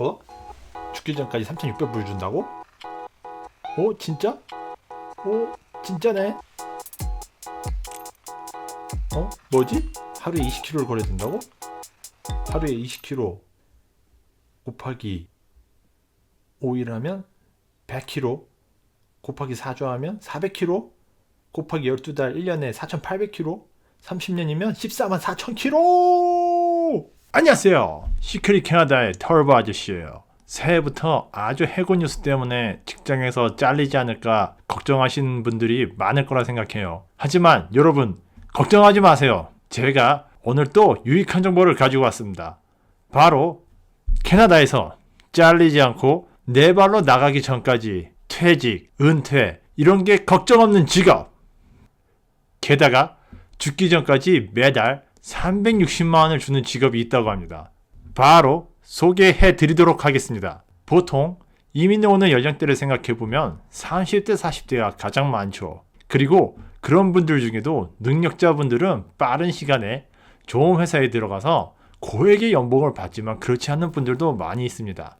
어? 죽기 전까지 3,600불 준다고? 어? 진짜? 어? 진짜네? 어? 뭐지? 하루에 20kg를 거래야 된다고? 하루에 20kg 곱하기 5일 하면 100kg 곱하기 4조 하면 400kg 곱하기 12달 1년에 4,800kg 30년이면 14만 4,000kg 안녕하세요 시크릿 캐나다의 털보 아저씨예요 새해부터 아주 해고 뉴스 때문에 직장에서 잘리지 않을까 걱정하시는 분들이 많을 거라 생각해요 하지만 여러분 걱정하지 마세요 제가 오늘 또 유익한 정보를 가지고 왔습니다 바로 캐나다에서 잘리지 않고 네 발로 나가기 전까지 퇴직, 은퇴 이런 게 걱정 없는 직업. 게다가 죽기 전까지 매달 360만 원을 주는 직업이 있다고 합니다. 바로 소개해 드리도록 하겠습니다. 보통 이민에 오는 연령대를 생각해 보면 30대, 40대가 가장 많죠. 그리고 그런 분들 중에도 능력자분들은 빠른 시간에 좋은 회사에 들어가서 고액의 연봉을 받지만 그렇지 않은 분들도 많이 있습니다.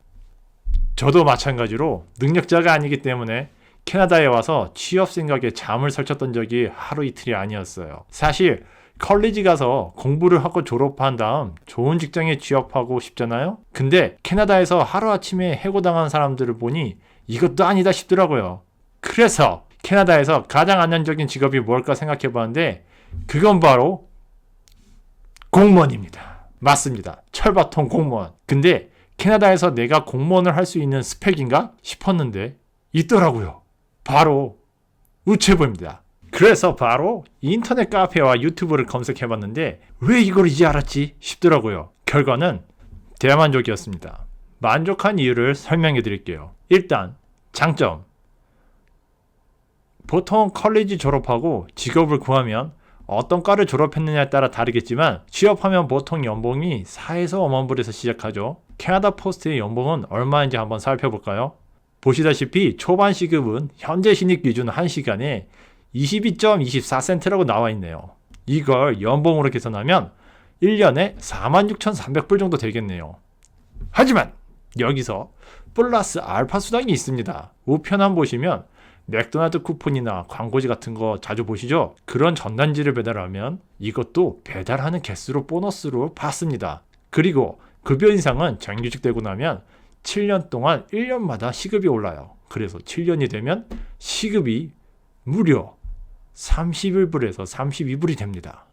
저도 마찬가지로 능력자가 아니기 때문에 캐나다에 와서 취업 생각에 잠을 설쳤던 적이 하루 이틀이 아니었어요. 사실 컬리지 가서 공부를 하고 졸업한 다음 좋은 직장에 취업하고 싶잖아요. 근데 캐나다에서 하루아침에 해고당한 사람들을 보니 이것도 아니다 싶더라고요. 그래서 캐나다에서 가장 안정적인 직업이 뭘까 생각해 봤는데 그건 바로 공무원입니다. 맞습니다. 철바통 공무원. 근데 캐나다에서 내가 공무원을 할 수 있는 스펙인가 싶었는데 있더라고요. 바로 우체부입니다. 그래서 바로 인터넷 카페와 유튜브를 검색해 봤는데 왜 이걸 이제 알았지 싶더라고요. 결과는 대만족이었습니다. 만족한 이유를 설명해 드릴게요. 일단 장점. 보통 컬리지 졸업하고 직업을 구하면 어떤 과를 졸업했느냐에 따라 다르겠지만 취업하면 보통 연봉이 4에서 5만 불에서 시작하죠. 캐나다 포스트의 연봉은 얼마인지 한번 살펴볼까요? 보시다시피 초반 시급은 현재 신입 기준 1시간에 22.24센트라고 나와 있네요. 이걸 연봉으로 계산하면 1년에 46,300불 정도 되겠네요. 하지만 여기서 플러스 알파 수당이 있습니다. 우편함 보시면 맥도날드 쿠폰이나 광고지 같은 거 자주 보시죠? 그런 전단지를 배달하면 이것도 배달하는 개수로 보너스로 받습니다. 그리고 급여 인상은 정규직 되고 나면 7년 동안 1년마다 시급이 올라요. 그래서 7년이 되면 시급이 무려 31불에서 32불이 됩니다.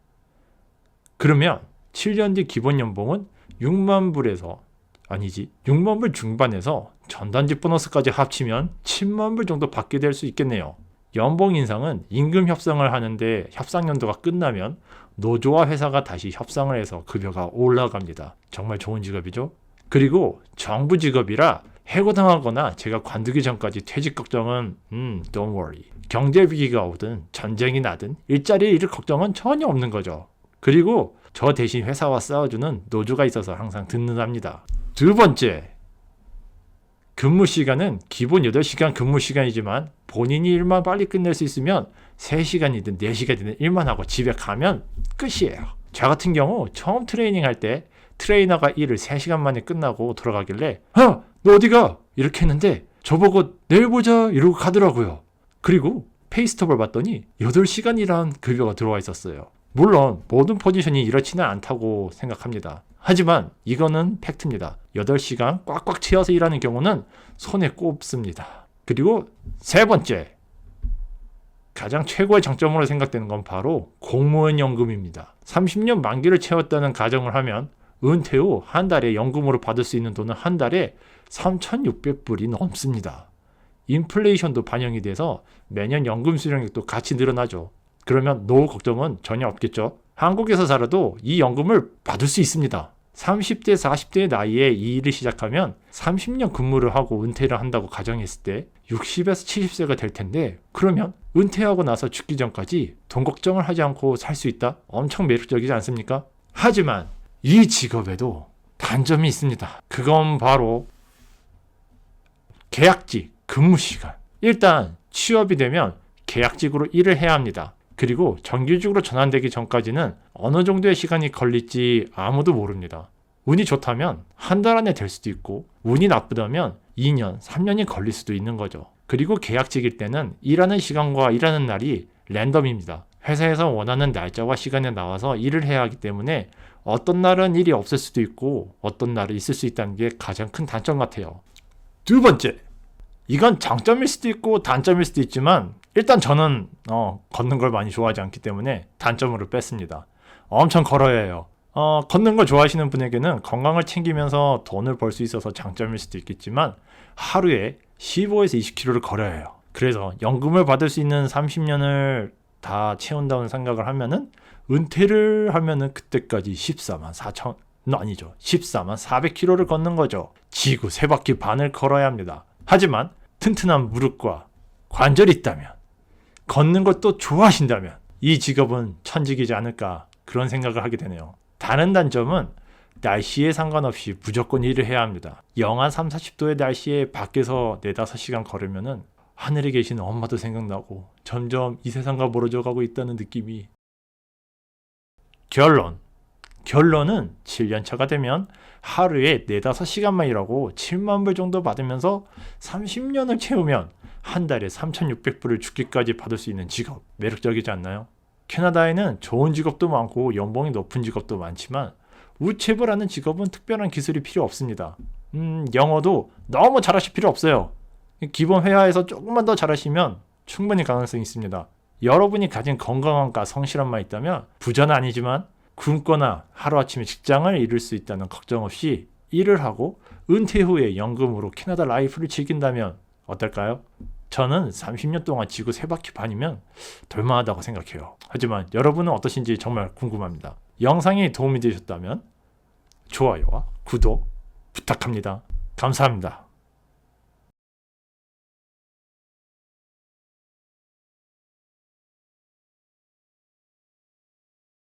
그러면 7년 뒤 기본 연봉은 6만 불에서 아니지 6만 불 중반에서 전단지 보너스까지 합치면 10만 불 정도 받게 될 수 있겠네요. 연봉 인상은 임금 협상을 하는데 협상 연도가 끝나면 노조와 회사가 다시 협상을 해서 급여가 올라갑니다. 정말 좋은 직업이죠. 그리고 정부 직업이라 해고당하거나 제가 관두기 전까지 퇴직 걱정은 음, don't worry. 경제 위기가 오든 전쟁이 나든 일자리 잃을 걱정은 전혀 없는 거죠. 그리고 저 대신 회사와 싸워주는 노조가 있어서 항상 든든합니다. 두 번째, 근무 시간은 기본 8시간 근무 시간이지만 본인이 일만 빨리 끝낼 수 있으면 3시간이든 4시간이든 일만 하고 집에 가면 끝이에요. 저 같은 경우 처음 트레이닝 할 때 트레이너가 일을 3시간 만에 끝나고 돌아가길래 어, 너 어디가? 이렇게 했는데 저보고 내일 보자 이러고 가더라고요. 그리고 페이스톱을 봤더니 8시간이란 급여가 들어와 있었어요. 물론 모든 포지션이 이렇지는 않다고 생각합니다. 하지만 이거는 팩트입니다. 8시간 꽉꽉 채워서 일하는 경우는 손에 꼽습니다. 그리고 세 번째, 가장 최고의 장점으로 생각되는 건 바로 공무원 연금입니다. 30년 만기를 채웠다는 가정을 하면 은퇴 후 한 달에 연금으로 받을 수 있는 돈은 한 달에 3,600불이 넘습니다. 인플레이션도 반영이 돼서 매년 연금 수령액도 같이 늘어나죠. 그러면 노후 걱정은 전혀 없겠죠. 한국에서 살아도 이 연금을 받을 수 있습니다. 30대, 40대의 나이에 이 일을 시작하면 30년 근무를 하고 은퇴를 한다고 가정했을 때 60에서 70세가 될 텐데 그러면 은퇴하고 나서 죽기 전까지 돈 걱정을 하지 않고 살 수 있다? 엄청 매력적이지 않습니까? 하지만 이 직업에도 단점이 있습니다. 그건 바로 계약직 근무 시간. 일단 취업이 되면 계약직으로 일을 해야 합니다. 그리고 정규직으로 전환되기 전까지는 어느 정도의 시간이 걸릴지 아무도 모릅니다. 운이 좋다면 한 달 안에 될 수도 있고 운이 나쁘다면 2년, 3년이 걸릴 수도 있는 거죠. 그리고 계약직일 때는 일하는 시간과 일하는 날이 랜덤입니다. 회사에서 원하는 날짜와 시간에 나와서 일을 해야 하기 때문에 어떤 날은 일이 없을 수도 있고 어떤 날은 있을 수 있다는 게 가장 큰 단점 같아요. 두 번째. 이건 장점일 수도 있고 단점일 수도 있지만 일단 저는 어, 걷는 걸 많이 좋아하지 않기 때문에 단점으로 뺐습니다. 엄청 걸어야 해요. 어, 걷는 걸 좋아하시는 분에게는 건강을 챙기면서 돈을 벌 수 있어서 장점일 수도 있겠지만 하루에 15에서 20km를 걸어야 해요. 그래서 연금을 받을 수 있는 30년을 다 채운다는 생각을 하면은 은퇴를 하면은 그때까지 14만 4천 아니죠. 14만 400km를 걷는 거죠. 지구 세 바퀴 반을 걸어야 합니다. 하지만 튼튼한 무릎과 관절이 있다면 걷는 것도 좋아하신다면 이 직업은 천직이지 않을까 그런 생각을 하게 되네요. 다른 단점은 날씨에 상관없이 무조건 일을 해야 합니다. 영하 3, 40도의 날씨에 밖에서 4, 5시간 걸으면은 하늘에 계신 엄마도 생각나고 점점 이 세상과 멀어져 가고 있다는 느낌이 결론 결론은 7년 차가 되면 하루에 4, 5시간만 일하고 7만 불 정도 받으면서 30년을 채우면 한 달에 3,600불을 죽기까지 받을 수 있는 직업 매력적이지 않나요? 캐나다에는 좋은 직업도 많고 연봉이 높은 직업도 많지만 우체부라는 직업은 특별한 기술이 필요 없습니다. 음, 영어도 너무 잘하실 필요 없어요. 기본 회화에서 조금만 더 잘하시면 충분히 가능성이 있습니다. 여러분이 가진 건강함과 성실함만 있다면 부자는 아니지만 굶거나 하루아침에 직장을 잃을 수 있다는 걱정 없이 일을 하고 은퇴 후에 연금으로 캐나다 라이프를 즐긴다면 어떨까요? 저는 30년 동안 지구 세 바퀴 반이면 될만하다고 생각해요. 하지만 여러분은 어떠신지 정말 궁금합니다. 영상이 도움이 되셨다면 좋아요와 구독 부탁합니다. 감사합니다.